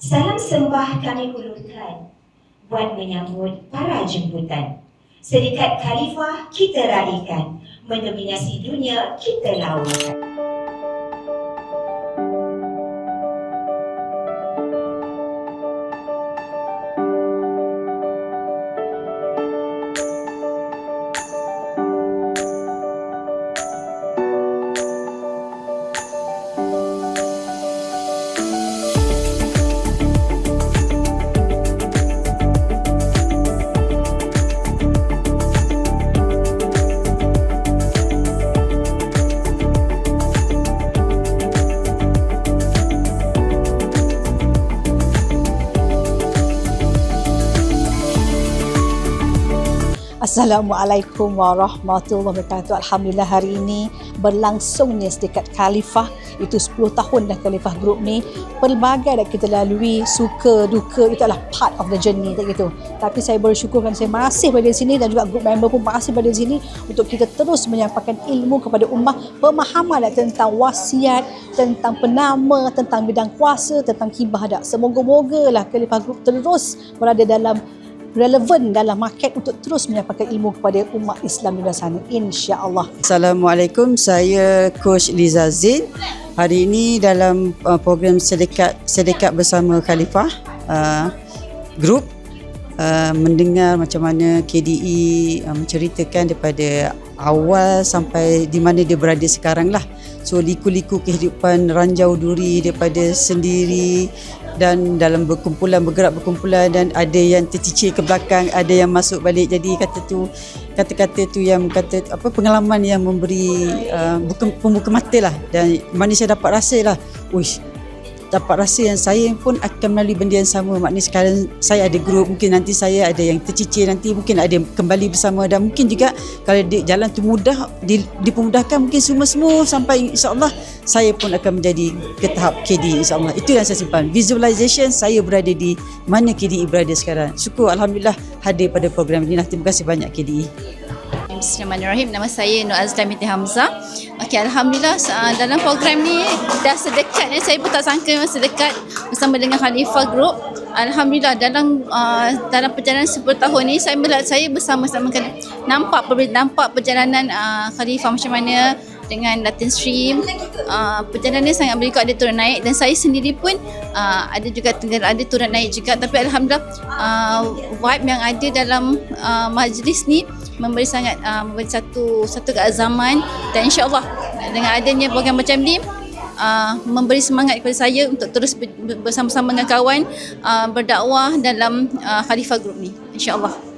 Salam sembah kami hulurkan buat menyambut para jemputan. Serikat Khalifah kita raikan, mendominasi dunia kita lawakan. Assalamualaikum warahmatullahi wabarakatuh. Alhamdulillah hari ini berlangsungnya sedekat Khalifah itu 10 tahun dah Khalifah Group ni pelbagai dah kita lalui suka duka itu adalah part of the journey tak gitu. Tapi saya bersyukur kerana saya masih berada di sini dan juga group member pun masih berada di sini untuk kita terus menyampaikan ilmu kepada ummah pemahaman tentang wasiat, tentang penama, tentang bidang kuasa, tentang hibah dak. Semoga-moga lah Khalifah Group terus berada dalam relevan dalam market untuk terus menyampaikan ilmu kepada umat Islam di luar sana insya-Allah. Assalamualaikum, saya Coach Liza Zain. Hari ini dalam uh, program Sedekat Sedekat bersama Khalifah uh, group uh, mendengar macam mana KDE uh, menceritakan daripada awal sampai di mana dia berada sekarang lah. So liku-liku kehidupan ranjau duri daripada sendiri dan dalam berkumpulan bergerak berkumpulan dan ada yang tercicir ke belakang ada yang masuk balik. Jadi kata tu kata-kata tu yang kata apa pengalaman yang memberi uh, buka, pembuka mata lah. Dan mana saya dapat rasa lah uish dapat rasa yang saya pun akan melalui benda yang sama. Maknanya sekarang saya ada grup mungkin nanti saya ada yang tercicir nanti mungkin ada yang kembali bersama. Dan mungkin juga kalau di, jalan tu mudah di, dipermudahkan mungkin semua semua sampai insyaAllah saya pun akan menjadi ke tahap KD insyaAllah. Itu yang saya simpan. Visualization saya berada di mana KDE berada sekarang. Syukur Alhamdulillah hadir pada program ini. Terima kasih banyak KDE Bismillahirrahmanirrahim. Nama saya Nur Azlan binti Hamzah. Okey, alhamdulillah uh, dalam program ni dah sedekat ni saya pun tak sangka memang sedekat bersama dengan Khalifah Group. Alhamdulillah dalam uh, dalam perjalanan 10 tahun ni saya saya bersama-sama nampak nampak perjalanan uh, Khalifah macam mana dengan Latin Stream. Uh, perjalanan ni sangat berikut ada turun naik. Dan saya sendiri pun uh, ada juga ada turun naik juga. Tapi alhamdulillah uh, vibe yang ada dalam uh, majlis ni memberi sangat uh, memberi satu satu keazaman. Dan insyaallah dengan adanya program macam ni uh, memberi semangat kepada saya untuk terus ber- bersama-sama dengan kawan uh, berdakwah dalam uh, Khalifah Group ni. Insyaallah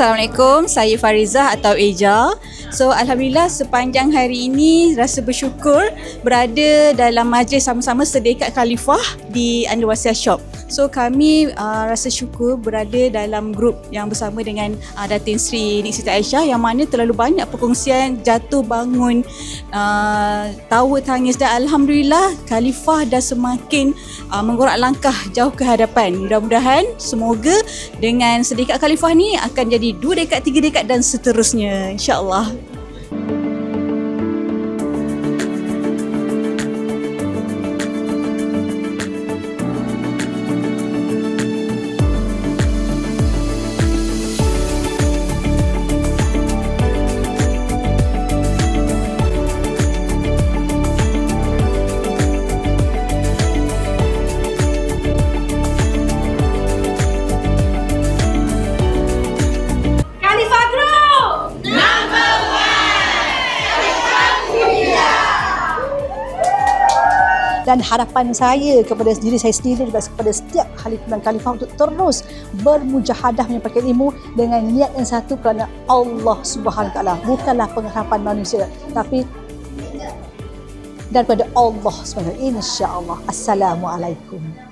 Assalamualaikum, saya Farizah atau Eja. So Alhamdulillah sepanjang hari ini rasa bersyukur berada dalam majlis sama-sama sedekat Khalifah di Andalusia Shop. So kami uh, rasa syukur berada dalam grup yang bersama dengan uh, Datin Sri Nik Siti Aisyah yang mana terlalu banyak perkongsian jatuh bangun uh, tawa tangis dan Alhamdulillah Khalifah dah semakin uh, menggorak langkah jauh ke hadapan. Mudah-mudahan semoga dengan sedekat Khalifah ni akan jadi dua dekad, tiga dekad dan seterusnya insyaAllah. Dan harapan saya kepada diri saya sendiri dan kepada setiap khalifah dan khalifah untuk terus bermujahadah menyampaikan ilmu dengan niat yang satu kerana Allah Subhanahu Taala. Bukanlah pengharapan manusia tapi daripada Allah SWT insya-Allah assalamualaikum